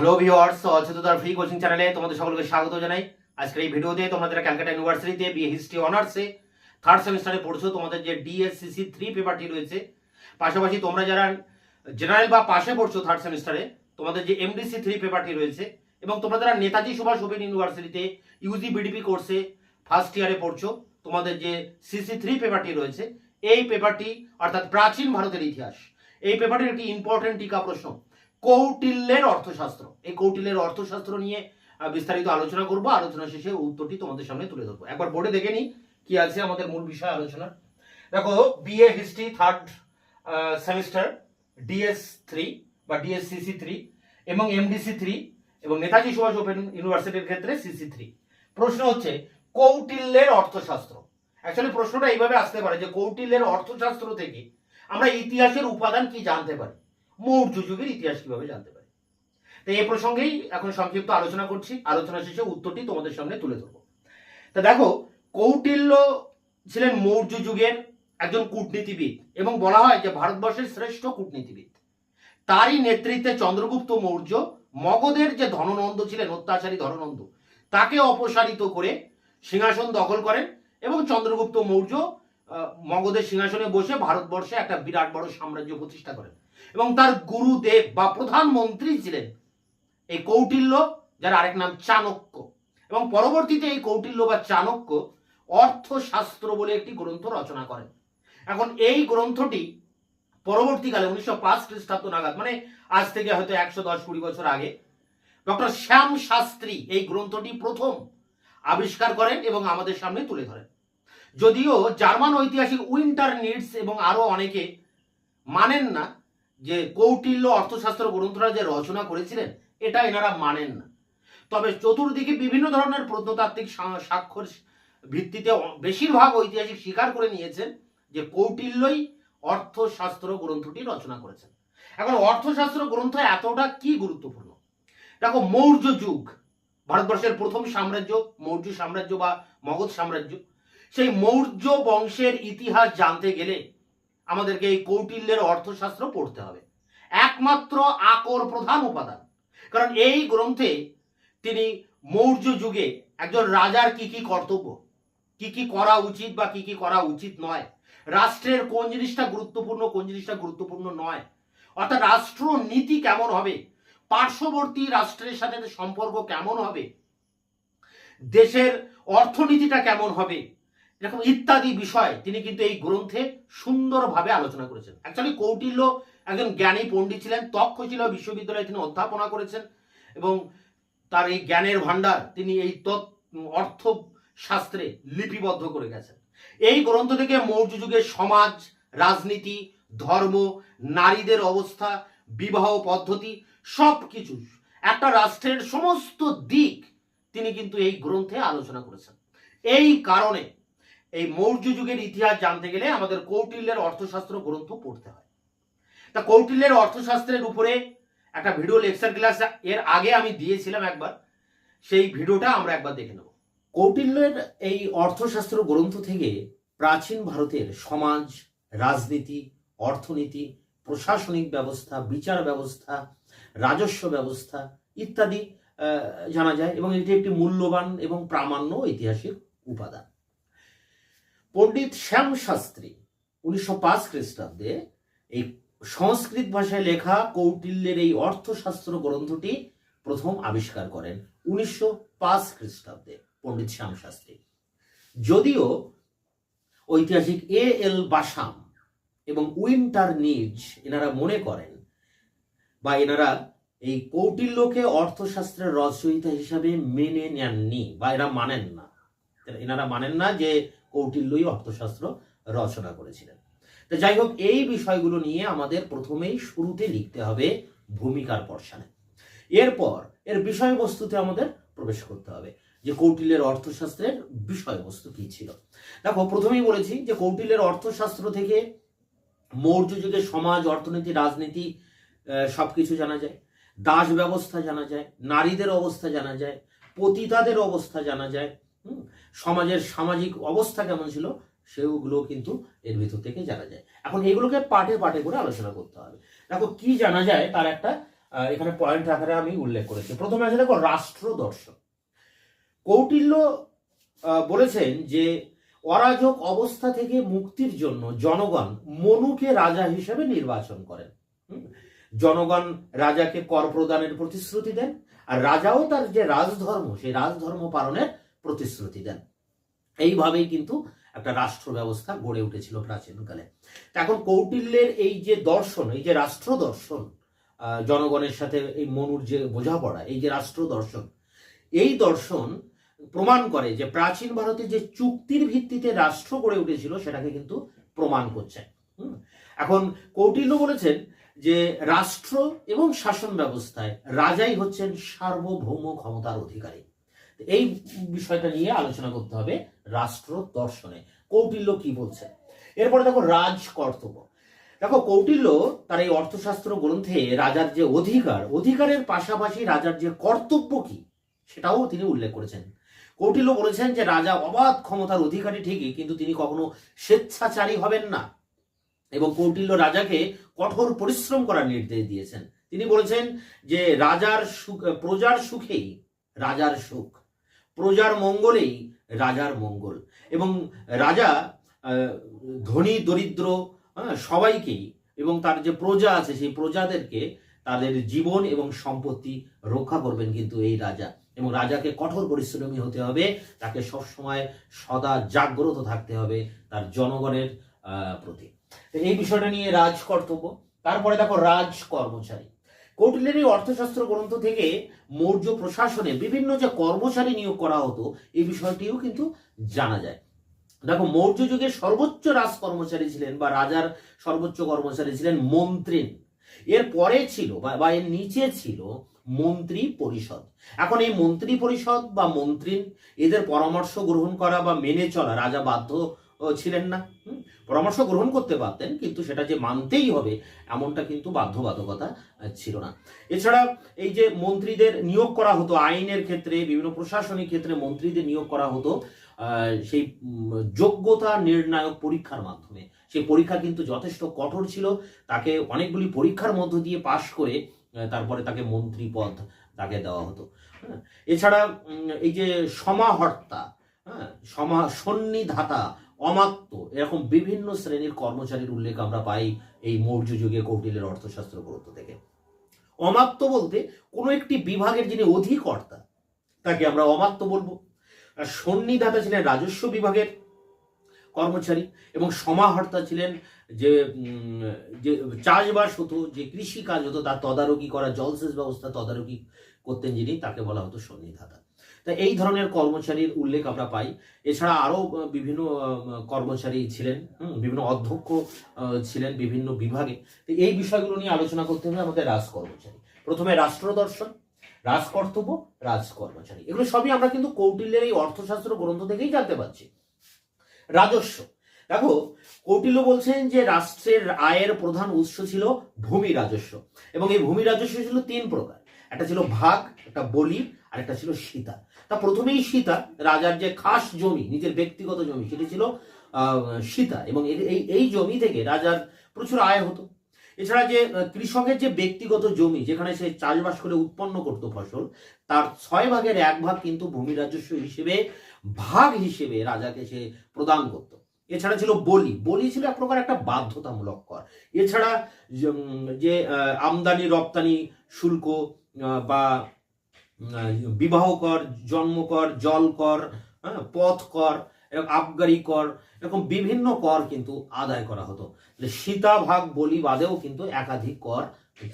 Hello viewers অচেততার free coaching চ্যানেলে তোমাদের সকলকে স্বাগত জানাই। আজকের এই ভিডিওতে তোমাদের ক্যালকাটা ইউনিভার্সিটিতে বিএ হিস্ট্রি অনার্সে থার্ড সেমিস্টারে পড়ছো, তোমাদের যে ডিএসসিসি থ্রি পেপারটি রয়েছে। পাশাপাশি তোমরা যারা জেনারেল বা পাশে পড়ছো থার্ড সেমিস্টারে তোমাদের যে এমডিসি থ্রি পেপারটি রয়েছে এবং তোমরা যারা নেতাজি সুভাষ ওপেন ইউনিভার্সিটিতে ইউজি বিডিপি কোর্সে ফার্স্ট ইয়ারে পড়ছো, তোমাদের যে সিসি থ্রি পেপারটি রয়েছে, এই পেপারটি অর্থাৎ প্রাচীন ভারতের ইতিহাস। এই পেপারটির একটি ইম্পর্টেন্ট টিকা প্রশ্ন। কৌটিল্যের অর্থশাস্ত্র। এই কৌটিল্যের অর্থশাস্ত্র নিয়ে বিস্তারিত আলোচনা করব। আলোচনা শেষে উত্তরটি তোমাদের সামনে তুলে ধরবো। একবার বোর্ডে দেখে নিই কি আছে আমাদের মূল বিষয় আলোচনা দেখো BA history third semester DS three বা ডিএসসিসি থ্রি এবং এমডিসি থ্রি এবং নেতাজি সুভাষ ওপেন ইউনিভার্সিটির ক্ষেত্রে সিসি থ্রি প্রশ্ন হচ্ছে, কৌটিল্যের অর্থশাস্ত্র। অ্যাকচুয়ালি প্রশ্নটা এইভাবে আসতে পারে যে কৌটিল্যের অর্থশাস্ত্র থেকে আমরা ইতিহাসের উপাদান কি জানতে পারি? মৌর্য যুগের ইতিহাস কীভাবে জানতে পারি? তো এ প্রসঙ্গেই এখন সংক্ষিপ্ত আলোচনা করছি। আলোচনা শেষে উত্তরটি তোমাদের সামনে তুলে ধরবো। তা দেখো, কৌটিল্য ছিলেন মৌর্য যুগের একজন কূটনীতিবিদ এবং বলা হয় যে ভারতবর্ষের শ্রেষ্ঠ কূটনীতিবিদ। তারই নেতৃত্বে চন্দ্রগুপ্ত মৌর্য, মগধের যে ধননন্দ ছিলেন, অত্যাচারী ধননন্দ, তাকে অপসারিত করে সিংহাসন দখল করেন এবং চন্দ্রগুপ্ত মৌর্য মগধের সিংহাসনে বসে ভারতবর্ষে একটা বিরাট বড় সাম্রাজ্য প্রতিষ্ঠা করেন। এবং তার গুরুদেব বা প্রধানমন্ত্রী ছিলেন এই কৌটিল্য, যার আরেক নাম চাণক্য। এবং পরবর্তীতে এই কৌটিল্য বা চাণক্য অর্থশাস্ত্র বলে একটি গ্রন্থ রচনা করেন। এখন এই গ্রন্থটি পরবর্তীকালে উনিশশো পাঁচ খ্রিস্টাব্দ নাগাদ মানে আজ থেকে হয়তো একশো দশ কুড়ি বছর আগে, ডক্টর শ্যাম শাস্ত্রী এই গ্রন্থটি প্রথম আবিষ্কার করেন এবং আমাদের সামনে তুলে ধরেন। যদিও জার্মান ঐতিহাসিক উইন্টার নিডস এবং আরও অনেকে মানেন না যে কৌটিল্য অর্থশাস্ত্র গ্রন্থটা যে রচনা করেছিলেন, এটা এনারা মানেন না। তবে চতুর্দিকে বিভিন্ন ধরনের প্রত্নতাত্ত্বিক স্বাক্ষর ভিত্তিতে বেশিরভাগ ঐতিহাসিক স্বীকার করে নিয়েছেন যে কৌটিল্যই অর্থশাস্ত্র গ্রন্থটি রচনা করেছেন। এখন অর্থশাস্ত্র গ্রন্থ এতটা কি গুরুত্বপূর্ণ? দেখো, মৌর্য যুগ, ভারতবর্ষের প্রথম সাম্রাজ্য, মৌর্য সাম্রাজ্য বা মগধ সাম্রাজ্য, সেই মৌর্য বংশের ইতিহাস জানতে গেলে আমাদেরকে এই কৌটিল্যের অর্থশাস্ত্র পড়তে হবে। একমাত্র আকর প্রধান উপাদান। কারণ এই গ্রন্থে তিনি মৌর্য যুগে একজন রাজার কি কি কর্তব্য, কি কি করা উচিত বা কি কি করা উচিত নয়। রাষ্ট্রের কোন জিনিসটা গুরুত্বপূর্ণ, কোন জিনিসটা গুরুত্বপূর্ণ নয়। অর্থাৎ রাষ্ট্র নীতি কেমন হবে, পার্শ্ববর্তী রাষ্ট্রের সাথে সম্পর্ক কেমন হবে, দেশের অর্থনীতিটা কেমন হবে এরকম ইত্যাদি বিষয় তিনি কিন্তু এই গ্রন্থে সুন্দরভাবে আলোচনা করেছেন। অ্যাকচুয়ালি কৌটিল্য একজন জ্ঞানী পণ্ডিত ছিলেন তক্ষশিলা বিশ্ববিদ্যালয়ে তিনি অধ্যাপনা করেছেন এবং তার এই জ্ঞানের ভাণ্ডার তিনি এই অর্থ শাস্ত্রে লিপিবদ্ধ করে গেছেন। এই গ্রন্থ থেকে মৌর্য যুগের সমাজ, রাজনীতি, ধর্ম, নারীদের অবস্থা, বিবাহ পদ্ধতি সব কিছু একটা রাষ্ট্রের সমস্ত দিক তিনি কিন্তু এই গ্রন্থে আলোচনা করেছেন। এই কারণে এই মৌর্য যুগের ইতিহাস জানতে গেলে আমাদের কৌটিল্যের অর্থশাস্ত্র গ্রন্থ পড়তে হয়। তা কৌটিল্যের অর্থশাস্ত্রের উপরে একটা ভিডিও লেকচার ক্লাস এর আগে আমি দিয়েছিলাম একবার। সেই ভিডিওটা আমরা একবার দেখে নেব। কৌটিল্যের এই অর্থশাস্ত্র গ্রন্থ থেকে প্রাচীন ভারতের সমাজ, রাজনীতি, অর্থনীতি, প্রশাসনিক ব্যবস্থা, বিচার ব্যবস্থা, রাজস্ব ব্যবস্থা ইত্যাদি জানা যায় এবং এটি একটি মূল্যবান এবং প্রামাণ্য ঐতিহাসিক উপাদান। পণ্ডিত শ্যাম শাস্ত্রী উনিশশো পাঁচ খ্রিস্টাব্দে এই সংস্কৃত ভাষায় লেখা কৌটিল্যের এই অর্থশাস্ত্র গ্রন্থটি প্রথম আবিষ্কার করেন উনিশশো পাঁচ খ্রিস্টাব্দে পণ্ডিত শ্যাম শাস্ত্রী। যদিও ঐতিহাসিক এ এল বাসাম এবং উইন্টার নিজ এনারা মনে করেন বা এনারা এই কৌটিল্যকে অর্থশাস্ত্রের রচয়িতা হিসাবে মেনে নেননি বা এরা মানেন না। এনারা মানেন না যে কৌটিল্যই অর্থশাস্ত্র রচনা করেছিলেন। তো যাই হোক এই বিষয়গুলো নিয়ে আমাদের প্রথমেই শুরুতে লিখতে হবে ভূমিকার পর্ষানে এরপর এর বিষয়বস্তুতে আমাদের প্রবেশ করতে হবে যে কৌটিল্যের অর্থশাস্ত্রের বিষয়বস্তু কি ছিল। দেখো, প্রথমেই বলেছি যে কৌটিল্যের অর্থশাস্ত্র থেকে মৌর্য যুগের সমাজ, অর্থনীতি, রাজনীতি সবকিছু জানা যায়। দাস ব্যবস্থা জানা যায়, নারীদের অবস্থা জানা যায়, পতিতাদের অবস্থা জানা যায় সমাজের সামাজিক অবস্থা কেমন ছিল সেগুলো কিন্তু এর ভিতর থেকে জানা যায়। এখন এগুলোকে পাটে পাটে করে আলোচনা করতে হবে। দেখো, কি জানা যায় তার একটা এখানে পয়েন্ট আকারে আমি উল্লেখ করেছি। প্রথমে আছে, দেখো, রাষ্ট্র দর্শন। কৌটিল্য বলেছেন যে অরাজক অবস্থা থেকে মুক্তির জন্য জনগণ মনুকে রাজা হিসেবে নির্বাচন করেন? জনগণ রাজাকে কর প্রদানের প্রতিশ্রুতি দেন আর রাজাও তার যে রাজধর্ম, সেই রাজধর্ম পালনের প্রতিশ্রুতি দেন। এইভাবেই কিন্তু একটা রাষ্ট্র ব্যবস্থা গড়ে উঠেছিল প্রাচীনকালে। এখন কৌটিল্যের এই যে দর্শন, এই যে রাষ্ট্র দর্শন জনগণের সাথে এই মনুর যে বোঝাপড়া, এই যে রাষ্ট্র দর্শন এই দর্শন প্রমাণ করে যে প্রাচীন ভারতে যে চুক্তির ভিত্তিতে রাষ্ট্র গড়ে উঠেছিল সেটাকে কিন্তু প্রমাণ করছে? এখন কৌটিল্য বলেছেন যে রাষ্ট্র এবং শাসন ব্যবস্থায় রাজাই হচ্ছেন সার্বভৌম ক্ষমতার অধিকারী। এই বিষয়টা নিয়ে আলোচনা করতে হবে রাষ্ট্র দর্শনে। কৌটিল্য কি বলছে? এরপরে দেখো রাজ কর্তব্য দেখো কৌটিল্য তার এই অর্থশাস্ত্র গ্রন্থে রাজার যে অধিকার, অধিকারের পাশাপাশি রাজার যে কর্তব্য কি, সেটাও তিনি উল্লেখ করেছেন। কৌটিল্য বলেছেন যে রাজা অবাধ ক্ষমতার অধিকারী ঠিকই, কিন্তু তিনি কখনো স্বেচ্ছাচারী হবেন না। এবং কৌটিল্য রাজাকে কঠোর পরিশ্রম করার নির্দেশ দিয়েছেন। তিনি বলেছেন যে রাজার সুখ, প্রজার সুখেই রাজার সুখ। প্রজার মঙ্গলেই রাজার মঙ্গল। এবং রাজা ধনী দরিদ্র হ্যাঁ, সবাইকেই এবং তার যে প্রজা আছে সেই প্রজাদেরকে তাদের জীবন এবং সম্পত্তি রক্ষা করবেন কিন্তু এই রাজা। এবং রাজাকে কঠোর পরিশ্রমী হতে হবে তাকে সবসময় সদা জাগ্রত থাকতে হবে তার জনগণের প্রতি। তো এই বিষয়টা নিয়ে রাজ কর্তব্য। তারপরে দেখো রাজ কর্মচারী। কৌটিল্যের অর্থশাস্ত্র গ্রন্থ থেকে মৌর্য প্রশাসনে বিভিন্ন যে কর্মচারী নিয়োগ করা হতো, এই বিষয়টিও কিন্তু জানা যায়। দেখো, মৌর্য যুগে সর্বোচ্চ রাজ কর্মচারী ছিলেন বা রাজার সর্বোচ্চ কর্মচারী ছিলেন মন্ত্রী এর পরে ছিল বা এর নিচে ছিল মন্ত্রী পরিষদ। এখন এই মন্ত্রী পরিষদ বা মন্ত্রী এদের পরামর্শ গ্রহণ করা বা মেনে চলা রাজা বাধ্য ছিলেন না? পরামর্শ গ্রহণ করতে পারতেন, কিন্তু সেটা যে মানতেই হবে এমনটা কিন্তু বাধ্যবাধকতা ছিল না। এছাড়া এই যে মন্ত্রীদের নিয়োগ করা হতো, আইনের ক্ষেত্রে, বিভিন্ন প্রশাসনিক ক্ষেত্রে মন্ত্রীদের নিয়োগ করা হতো সেই যোগ্যতা নির্ণায়ক পরীক্ষার মাধ্যমে। সেই পরীক্ষা কিন্তু যথেষ্ট কঠোর ছিল। তাকে অনেকগুলি পরীক্ষার মধ্য দিয়ে পাশ করে তারপরে তাকে মন্ত্রী পদ তাকে দেওয়া হতো। হ্যাঁ? এছাড়া এই যে সমাহর্তা হ্যাঁ সমা সন্নিধাতা অমাত্য। এরকম বিভিন্ন শ্রেণির কর্মচারীর উল্লেখ আমরা পাই এই মৌর্য যুগে কৌটিল্যের অর্থশাস্ত্র গ্রন্থ থেকে। অমাত্য বলতে কোনো একটি বিভাগের যিনি অধিকর্তা, তাকে আমরা অমাত্য বলব। আর সন্নিধাতা ছিলেন রাজস্ব বিভাগের কর্মচারী এবং সমাহর্তা ছিলেন যে যে চাষবাস হতো, যে কৃষি কাজ হতো, তার তদারকি করা, জলসেচ ব্যবস্থা তদারকি করতেন যিনি, তাকে বলা হতো সন্নিধাতা তা এই ধরনের কর্মচারীর উল্লেখ আমরা পাই। এছাড়া আরও বিভিন্ন কর্মচারী ছিলেন বিভিন্ন অধ্যক্ষ ছিলেন বিভিন্ন বিভাগে। তো এই বিষয়গুলো নিয়ে আলোচনা করতে হবে আমাদের রাজ কর্মচারী। প্রথমে রাষ্ট্র দর্শন, রাজ কর্তব্য, রাজ কর্মচারী। এগুলো সবই আমরা কিন্তু কৌটিল্যের এই অর্থশাস্ত্র গ্রন্থ থেকেই জানতে পারছি। রাজস্ব। দেখো, কৌটিল্য বলছেন যে রাষ্ট্রের আয়ের প্রধান উৎস ছিল ভূমি রাজস্ব। এবং এই ভূমি রাজস্ব ছিল তিন প্রকার। একটা ছিল ভাগ, একটা বলি আর একটা ছিল সীতা। তা প্রথমেই সীতা রাজার যে খাস জমি, নিজের ব্যক্তিগত জমি, সেটি ছিল সীতা। এবং এই- এই জমি থেকে রাজার প্রচুর আয় হতো। এছাড়া যে কৃষকের যে ব্যক্তিগত জমি, যেখানে সে চাষবাস করে উৎপন্ন করত ফসল, তার ছয় ভাগের এক ভাগ কিন্তু ভূমি রাজস্ব হিসেবে, ভাগ হিসেবে রাজাকে সে প্রদান করত। এছাড়া ছিল বলি। বলি ছিল এক প্রকার একটা বাধ্যতামূলক কর। এছাড়া যে- আমদানি, রপ্তানি, শুল্ক বা বিবাহ কর জন্ম কর জল কর হ্যাঁ, পথ কর আবগারি কর এরকম বিভিন্ন কর কিন্তু আদায় করা হতো। তাহলে সীতাভাগ বলি বাদেও কিন্তু একাধিক কর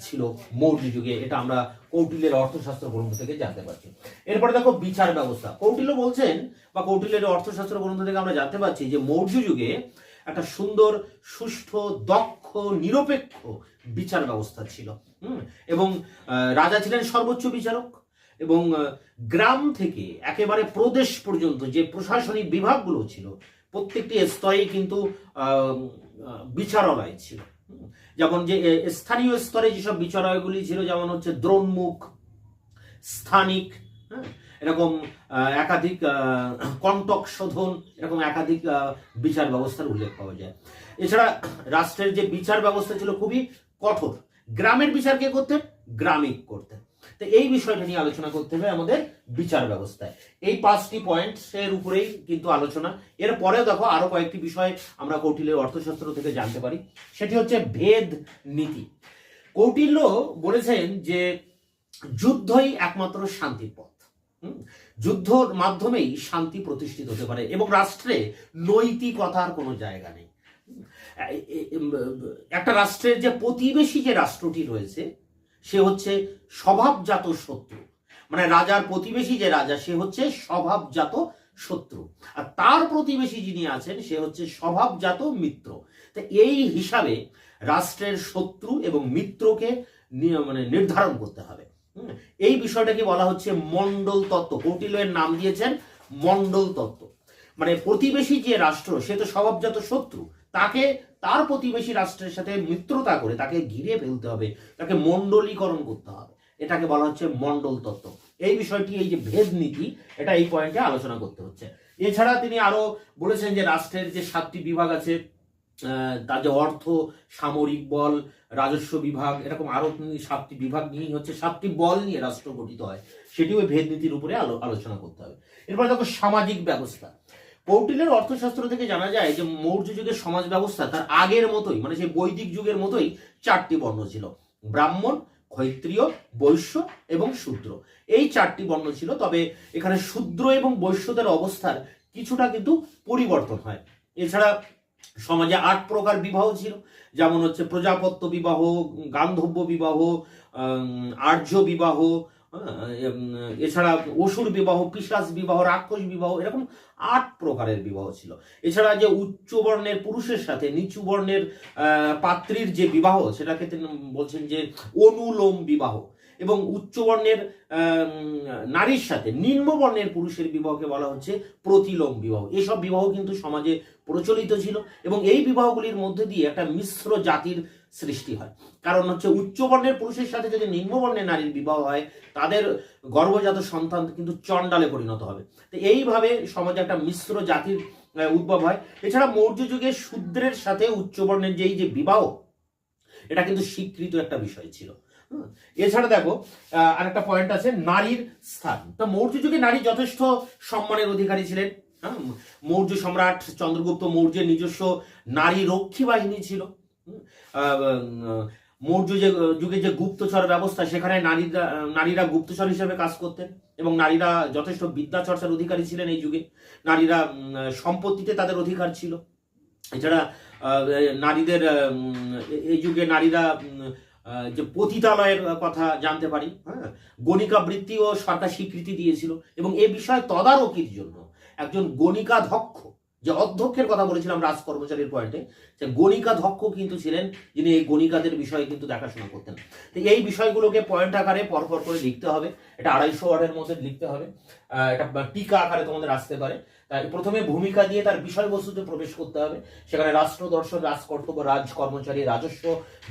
ছিল মৌর্য যুগে এটা আমরা কৌটিল্যের অর্থশাস্ত্র গ্রন্থ থেকে জানতে পারছি। এরপরে দেখো বিচার ব্যবস্থা। কৌটিল্য বলছেন বা কৌটিল্যের অর্থশাস্ত্র গ্রন্থ থেকে আমরা জানতে পারছি যে মৌর্য যুগে একটা সুন্দর সুষ্ঠু দক্ষ নিরপেক্ষ বিচার ব্যবস্থা ছিল। এবং রাজা ছিলেন সর্বোচ্চ বিচারক। এবং গ্রাম থেকে একেবারে প্রদেশ পর্যন্ত যে প্রশাসনিক বিভাগগুলো ছিল, প্রত্যেকটি স্তরে কিন্তু বিচারালয় ছিল। যেমন যে স্থানীয় স্তরে যেসব বিচারালয়গুলি ছিল, যেমন হচ্ছে দ্রোণমুখ, স্থানিক হ্যাঁ এরকম একাধিক কণ্টক শোধন, এরকম একাধিক বিচার ব্যবস্থার উল্লেখ পাওয়া যায়। এছাড়া রাষ্ট্রের যে বিচার ব্যবস্থা ছিল খুবই কঠোর। গ্রামের বিচার কে করতেন? গ্রামিক করতেন। তো এই বিষয়টা নিয়ে আলোচনা করতে হবে আমাদের বিচার ব্যবস্থায়। এই পাঁচটি পয়েন্টসের উপরেই কিন্তু আলোচনা। এর পরেও দেখো আরও কয়েকটি বিষয় আমরা কৌটিল্যের অর্থশাস্ত্র থেকে জানতে পারি। সেটি হচ্ছে ভেদ নীতি। কৌটিল্য বলেছেন যে যুদ্ধই একমাত্র শান্তির পথ? যুদ্ধর মাধ্যমেই শান্তি প্রতিষ্ঠিত হতে পারে এবং রাষ্ট্রে নৈতিকতার কোনো জায়গা নেই। একটা রাষ্ট্রের যে প্রতিবেশী যে রাষ্ট্রটি রয়েছে সে হচ্ছে স্বভাবজাত শত্রু। মানে রাজার প্রতিবেশী যে রাজা, সে হচ্ছে স্বভাবজাত শত্রু। আর তার প্রতিবেশী যিনি আছেন, সে হচ্ছে স্বভাবজাত মিত্র। তো এই হিসাবে রাষ্ট্রের শত্রু এবং মিত্রকে মানে নির্ধারণ করতে হবে? এই বিষয়টাকে বলা হচ্ছে মন্ডল তত্ত্ব। কৌটিল্যের নাম দিয়েছেন মন্ডল তত্ত্ব। মানে প্রতিবেশী যে রাষ্ট্র, সে তো স্বভাবজাত শত্রু। তাকে তার প্রতিবেশী রাষ্ট্রের সাথে মিত্রতা করে তাকে ঘিরে ফেলতে হবে, তাকে মণ্ডলীকরণ করতে হবে। এটাকে বলা হচ্ছে মন্ডল তত্ত্ব। এই বিষয়টি, এই যে ভেদ নীতি, এটা এই পয়েন্টে আলোচনা করতে হচ্ছে। এছাড়া তিনি আরও বলেছেন যে রাষ্ট্রের যে সাতটি বিভাগ আছে তার যে অর্থ, সামরিক বল, রাজস্ব বিভাগ, এরকম আরও সাতটি বিভাগ নিয়েই হচ্ছে, সাতটি বল নিয়ে রাষ্ট্র গঠিত হয়। সেটিও ভেদ নীতির উপরে আলো- আলোচনা করতে হবে। এরপরে দেখো সামাজিক ব্যবস্থা। কৌটিল্যের অর্থশাস্ত্র থেকে জানা যায় যে মৌর্য যুগের সমাজ ব্যবস্থা তার আগের মতোই মানে সেই বৈদিক যুগের মতোই চারটি বর্ণ ছিল। ব্রাহ্মণ, ক্ষত্রিয়, বৈশ্য এবং শূদ্র। এই চারটি বর্ণ ছিল, তবে এখানে শূদ্র এবং বৈশ্যদের অবস্থার কিছুটা কিন্তু পরিবর্তন হয়। এছাড়া সমাজে আট প্রকার বিবাহ ছিল, যেমন হচ্ছে প্রজাপত্য বিবাহ, গান্ধব্য বিবাহ আর্য বিবাহ এছাড়া অসুর বিবাহ, পিশাচ বিবাহ, রাক্ষস বিবাহ, এরকম আট প্রকারের বিবাহ ছিল। এছাড়া যে উচ্চ বর্ণের পুরুষের সাথে নিচু বর্ণের পাত্রীর যে বিবাহ, সেটাকে তিনি বলছেন যে অনুলোম বিবাহ। এবং উচ্চ বর্ণের নারীর সাথে নিম্ন বর্ণের পুরুষের বিবাহকে বলা হচ্ছে প্রতিলোম বিবাহ। এসব বিবাহ কিন্তু সমাজে প্রচলিত ছিল এবং এই বিবাহগুলির মধ্যে দিয়ে একটা মিশ্র জাতির সৃষ্টি হয়। কারণ হচ্ছে উচ্চ বর্ণের পুরুষের সাথে যদি নিম্ন বর্ণের নারীর বিবাহ হয় তাদের গর্ভজাত সন্তান কিন্তু চণ্ডালে পরিণত হবে। তো এইভাবে সমাজে একটা মিশ্র জাতির উদ্ভব হয়। এছাড়া মৌর্য যুগে শূদ্রের সাথে উচ্চ বর্ণের যেই যে বিবাহ এটা কিন্তু স্বীকৃত একটা বিষয় ছিল। এছাড়া দেখো আহ, আরেকটা পয়েন্ট আছে নারীর স্থান। তো মৌর্য যুগে নারী যথেষ্ট সম্মানের অধিকারী ছিলেন। মৌর্য সম্রাট চন্দ্রগুপ্ত মৌর্যের নিজস্ব নারী রক্ষী বাহিনী ছিল। মৌর্য যে, যুগে যে গুপ্তচর ব্যবস্থা, সেখানে নারীরা নারীরা গুপ্তচর হিসেবে কাজ করতেন এবং নারীরা যথেষ্ট বিদ্যা চর্চার অধিকারী ছিলেন এই যুগে। নারীরা সম্পত্তিতে তাদের অধিকার ছিল। এছাড়া নারীদের এই যুগে নারীরা যে পতিতালয়ের কথা জানতে পারি হ্যাঁ গণিকা বৃত্তিও সরকার স্বীকৃতি দিয়েছিল এবং এ বিষয়ে তদারকির জন্য একজন গণিকা দক্ষ যে অধ্যক্ষের কথা বলেছিলাম রাজ কর্মচারীর পয়েন্টে, যে গণিকা ধক্ষ কিন্তু ছিলেন, যিনি এই গণিকাদের বিষয়ে কিন্তু দেখাশোনা করতেন। তো এই বিষয়গুলোকে পয়েন্ট আকারে পরপর করে লিখতে হবে। এটা আড়াইশো ওয়ার্ডের মধ্যে লিখতে হবে। এটা টিকা আকারে তোমাদের আসতে পারে। প্রথমে ভূমিকা দিয়ে তার বিষয়বস্তুতে প্রবেশ করতে হবে। সেখানে রাষ্ট্র দর্শন, রাজকর্তব্য রাজ কর্মচারী রাজস্ব,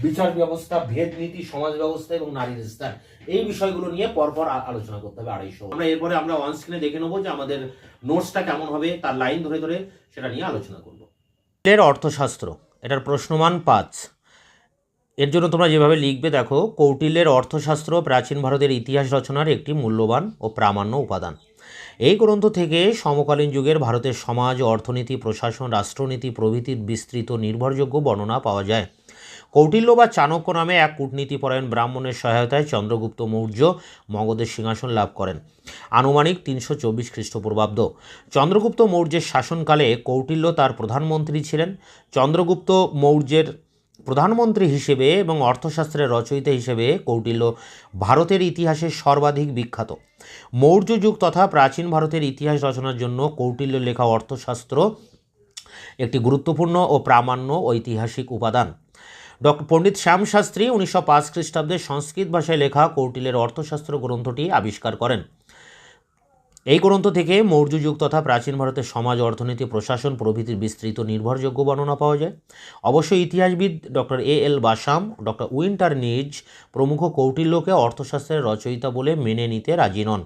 বিচার ব্যবস্থা, ভেদ নীতি, সমাজ ব্যবস্থা এবং নারীর স্থান। এই বিষয়গুলো নিয়ে পরপর আলোচনা করতে হবে আড়াইশো। আমরা এরপরে আমরা অন স্ক্রিনে দেখে নেব যে আমাদের নোটসটা কেমন হবে, তার লাইন ধরে ধরে সেটা নিয়ে আলোচনা করব। এর অর্থশাস্ত্র, এটার প্রশ্নমান পাঁচ। এর জন্য তোমরা যেভাবে লিখবে দেখো, কৌটিল্যের অর্থশাস্ত্র প্রাচীন ভারতের ইতিহাস রচনার একটি মূল্যবান ও প্রামাণ্য উপাদান। এই গ্রন্থ থেকে সমকালীন যুগের ভারতের সমাজ, অর্থনীতি, প্রশাসন, রাষ্ট্রনীতি প্রভৃতির বিস্তৃত নির্ভরযোগ্য বর্ণনা পাওয়া যায়। কৌটিল্য বা চাণক্য নামে এক কূটনীতিপরায়ণ ব্রাহ্মণের সহায়তায় চন্দ্রগুপ্ত মৌর্য মগধের সিংহাসন লাভ করেন। আনুমানিক তিনশো চব্বিশ খ্রিস্টপূর্বাব্দ। চন্দ্রগুপ্ত মৌর্যের শাসনকালে কৌটিল্য তার প্রধানমন্ত্রী ছিলেন। চন্দ্রগুপ্ত মৌর্যের প্রধানমন্ত্রী হিসেবে এবং অর্থশাস্ত্রের রচয়িতা হিসেবে কৌটিল্য ভারতের ইতিহাসে সর্বাধিক বিখ্যাত। মৌর্য যুগ তথা প্রাচীন ভারতের ইতিহাস রচনার জন্য কৌটিল্য লেখা অর্থশাস্ত্র একটি গুরুত্বপূর্ণ ও প্রামাণ্য ঐতিহাসিক উপাদান। ডক্টর পণ্ডিত শ্যাম শাস্ত্রী উনিশশো পাঁচ খ্রিস্টাব্দে সংস্কৃত ভাষায় লেখা কৌটিলের অর্থশাস্ত্র গ্রন্থটি আবিষ্কার করেন। এই গ্রন্থ থেকে মৌর্য যুগ তথা প্রাচীন ভারতের সমাজ, অর্থনীতি, প্রশাসন প্রভৃতির বিস্তৃত নির্ভরযোগ্য বর্ণনা পাওয়া যায়। অবশ্যই ইতিহাসবিদ doctor A L Basham, doctor Winternitz প্রমুখ কৌটিল্যকে অর্থশাস্ত্রের রচয়িতা বলে মেনে নিতে রাজি নন।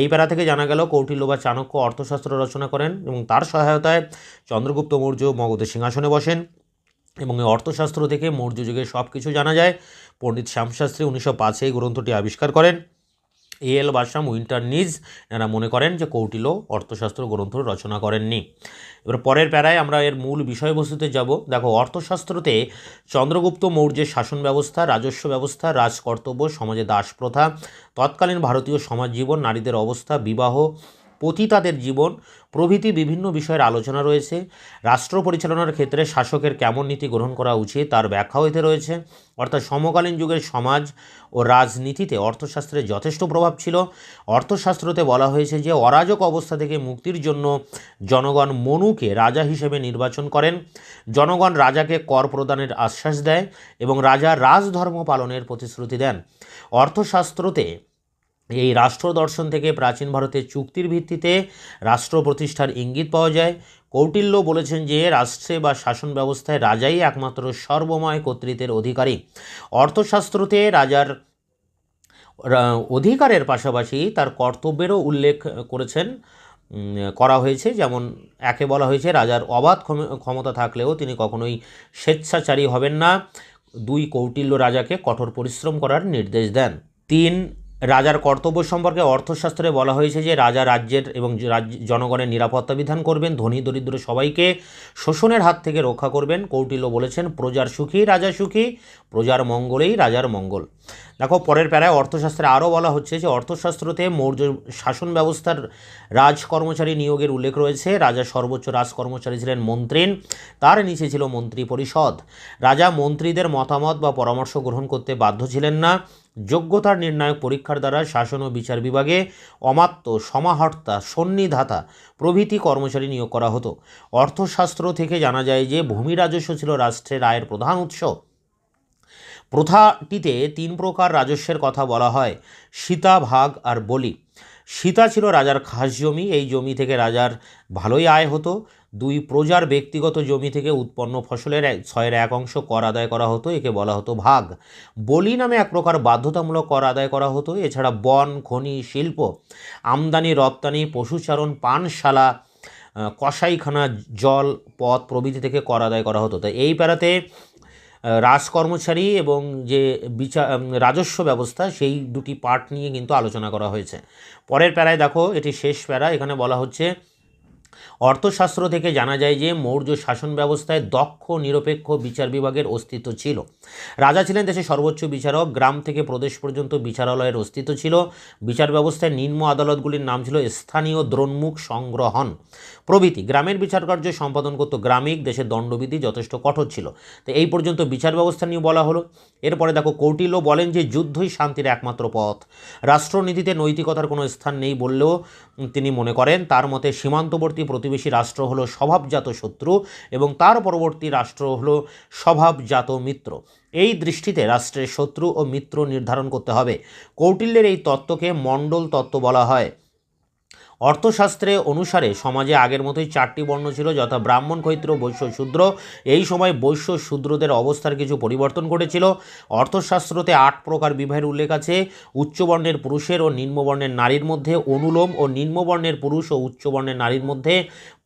এই প্যারা থেকে জানা গেল, কৌটিল্য বা চাণক্য অর্থশাস্ত্র রচনা করেন এবং তার সহায়তায় চন্দ্রগুপ্ত মৌর্য মগধের সিংহাসনে বসেন এবং এই অর্থশাস্ত্র থেকে মৌর্য যুগের সব কিছু জানা যায়। পণ্ডিত শ্যামশাস্ত্রী উনিশশো পাঁচে এই গ্রন্থটি আবিষ্কার করেন। এল বাসাম উইন্টার নিজ এনারা মনে করেন যে কৌটিল অর্থশাস্ত্র গ্রন্থ রচনা করেননি। এবার পরের প্যারায় আমরা এর মূল বিষয়বস্তুতে যাব। দেখো, অর্থশাস্ত্রতে চন্দ্রগুপ্ত মৌর্যের শাসন ব্যবস্থা, রাজস্ব ব্যবস্থা, রাজকর্তব্য, সমাজে দাস প্রথা তৎকালীন ভারতীয় সমাজ জীবন নারীদের অবস্থা, বিবাহ পতিতাদের জীবন, প্রভৃতি বিভিন্ন বিষয়ের আলোচনা রয়েছে। রাষ্ট্র পরিচালনার ক্ষেত্রে শাসকের কেমন নীতি গ্রহণ করা উচিত তার ব্যাখ্যা হইতে রয়েছে। অর্থাৎ সমকালীন যুগের সমাজ ও রাজনীতিতে অর্থশাস্ত্রের যথেষ্ট প্রভাব ছিল। অর্থশাস্ত্রতে বলা হয়েছে যে, অরাজক অবস্থা থেকে মুক্তির জন্য জনগণ মনুকে রাজা হিসেবে নির্বাচন করেন। জনগণ রাজাকে কর প্রদানের আশ্বাস দেয় এবং রাজা রাজধর্ম পালনের প্রতিশ্রুতি দেন। অর্থশাস্ত্রতে এই রাষ্ট্র দর্শন থেকে প্রাচীন ভারতের চুক্তির ভিত্তিতে রাষ্ট্র প্রতিষ্ঠার ইঙ্গিত পাওয়া যায়। কৌটিল্য বলেছেন যে, রাষ্ট্রে বা শাসন ব্যবস্থায় রাজাই একমাত্র সর্বময় কর্তৃত্বের অধিকারী। অর্থশাস্ত্রতে রাজার অধিকারের পাশাপাশি তার কর্তব্যেরও উল্লেখ করেছেন। করা হয়েছে, যেমন একে বলা হয়েছে, রাজার অবাধ ক্ষম- ক্ষমতা থাকলেও তিনি কখনোই স্বেচ্ছাচারী হবেন না। দুই কৌটিল্য রাজাকে কঠোর পরিশ্রম করার নির্দেশ দেন। তিন রাজার কর্তব্য সম্পর্কে অর্থশাস্ত্রে বলা হয়েছে যে রাজা রাজ্যের এবং জনগণের নিরাপত্তা বিধান করবেন, ধনী দরিদ্র সবাইকে শোষণের হাত থেকে রক্ষা করবেন, কৌটিল্য বলেছেন, প্রজার সুখী রাজা সুখী, প্রজার মঙ্গলেই রাজার মঙ্গল। দেখো, পরের প্যারায় অর্থশাস্ত্রে আরও বলা হচ্ছে যে অর্থশাস্ত্রতে মৌর্য শাসন ব্যবস্থার রাজ কর্মচারী নিয়োগের উল্লেখ রয়েছে। রাজা সর্বোচ্চ রাজ কর্মচারী ছিলেন মন্ত্রীন, তার নিচে ছিল মন্ত্রী পরিষদ রাজা মন্ত্রীদের মতামত বা পরামর্শ গ্রহণ করতে বাধ্য ছিলেন না। যোগ্যতার নির্ণায়ক পরীক্ষার দ্বারা শাসন ও বিচার বিভাগে অমাত্য সমাহর্তা সন্নিধাতা প্রভৃতি কর্মচারী নিয়োগ করা হতো। অর্থশাস্ত্র থেকে জানা যায় যে, ভূমি রাজস্ব ছিল রাষ্ট্রের আয়ের প্রধান উৎস। প্রথাটিতে তিন প্রকার রাজস্বের কথা বলা হয়, সীতা, ভাগ আর বলি। সীতা ছিল রাজার খাস জমি, এই জমি থেকে রাজার ভালোই আয় হতো। দুই প্রজার ব্যক্তিগত জমি থেকে উৎপন্ন ফসলের ছয়ের এক অংশ কর আদায় করা হতো, একে বলা হতো ভাগ। বলি নামে এক প্রকার বাধ্যতামূলক কর আদায় করা হতো, এছাড়া বন, খনি, শিল্প, আমদানি, রপ্তানি, পশুচারণ, পানশালা কসাইখানা, জল, পথ প্রভৃতি থেকে কর আদায় করা হতো। তাই এই প্যারাতে রাজকর্মচারী এবং যে বিচার রাজস্ব ব্যবস্থা, সেই দুটি পার্ট নিয়ে কিন্তু আলোচনা করা হয়েছে। পরের প্যারায় দেখো, এটি শেষ প্যারা, এখানে বলা হচ্ছে অর্থশাস্ত্র থেকে জানা যায় যে মৌর্য শাসন ব্যবস্থায় দক্ষ নিরপেক্ষ বিচার বিভাগের অস্তিত্ব ছিল। রাজা ছিলেন দেশের সর্বোচ্চ বিচারক। গ্রাম থেকে প্রদেশ পর্যন্ত বিচারালয়ের অস্তিত্ব ছিল। বিচার ব্যবস্থায় নিম্ন আদালতগুলির নাম ছিল স্থানীয় দ্রোন্মুখ সংগ্রহণ। প্রভৃতি গ্রামের বিচার কার্য সম্পাদন করত গ্রামিক। দেশের দণ্ডবিধি যথেষ্ট কঠোর ছিল। তো এই পর্যন্ত বিচার ব্যবস্থা নিয়ে বলা হলো। এরপরে দেখো, কৌটিল্য বলেন যে যুদ্ধই শান্তির একমাত্র পথ। রাষ্ট্রনীতিতে নৈতিকতার কোনো স্থান নেই বললেও তিনি মনে করেন, তার মতে সীমান্তবর্তী প্রতিবেশী রাষ্ট্র হলো স্বভাবজাত শত্রু এবং তার পরবর্তী রাষ্ট্র হলো স্বভাবজাত মিত্র। এই দৃষ্টিতে রাষ্ট্রের শত্রু ও মিত্র নির্ধারণ করতে হবে। কৌটিল্যের এই তত্ত্বকে মণ্ডল তত্ত্ব বলা হয়। অর্থশাস্ত্রে অনুসারে সমাজে আগের মতোই চারটি বর্ণ ছিল, যথা ব্রাহ্মণ ক্ষৈত্র বৈশ্য, শূদ্র। এই সময় বৈশ্য শূদ্রদের অবস্থার কিছু পরিবর্তন ঘটেছিল। অর্থশাস্ত্রতে আট প্রকার বিবাহের উল্লেখ আছে। উচ্চবর্ণের পুরুষের ও নিম্নবর্ণের নারীর মধ্যে অনুলোম ও নিম্নবর্ণের পুরুষ ও উচ্চবর্ণের নারীর মধ্যে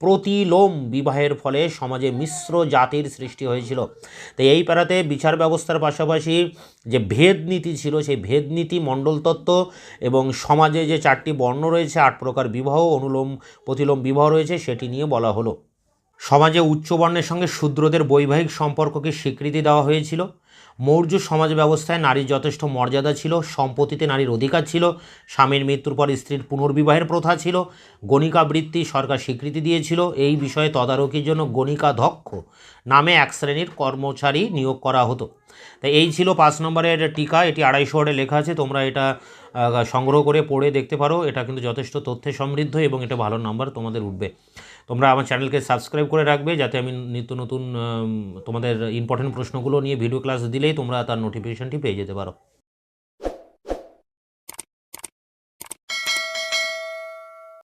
প্রতিলোম বিবাহের ফলে সমাজে মিশ্র জাতির সৃষ্টি হয়েছিল। তো এই প্যারাতে বিচার ব্যবস্থার পাশাপাশি যে ভেদ নীতি ছিল, সেই ভেদ নীতি মণ্ডলতত্ত্ব এবং সমাজে যে চারটি বর্ণ রয়েছে, আট প্রকার বিবাহ, অনুলোম, প্রতিলোম বিবাহ রয়েছে, সেটি নিয়ে বলা হলো। সমাজে উচ্চবর্ণের সঙ্গে শূদ্রদের বৈবাহিক সম্পর্ককে স্বীকৃতি দেওয়া হয়েছিল। মৌর্য সমাজ ব্যবস্থায় নারীর যথেষ্ট মর্যাদা ছিল, সম্পত্তিতে নারীর অধিকার ছিল, স্বামীর মৃত্যুর পর স্ত্রীর পুনর্বিবাহের প্রথা ছিল গণিকা বৃত্তি সরকার স্বীকৃতি দিয়েছিল, এই বিষয়ে তদারকির জন্য গণিকা দক্ষ নামে এক শ্রেণির কর্মচারী নিয়োগ করা হতো। তাই এই ছিল পাঁচ নম্বরের টিকা, এটি আড়াইশো ওয়ার্ডে লেখা আছে, তোমরা এটা সংগ্রহ করে পড়ে দেখতে পারো, এটা কিন্তু যথেষ্ট তথ্যে সমৃদ্ধ এবং এটা ভালো নাম্বার তোমাদের উঠবে। তোমরা আমার চ্যানেলকে সাবস্ক্রাইব করে রাখবে যাতে আমি নিত্য নতুন তোমাদের ইম্পর্টেন্ট প্রশ্নগুলো নিয়ে ভিডিও ক্লাস দিলেই তোমরা তার নোটিফিকেশানটি পেয়ে যেতে পারো।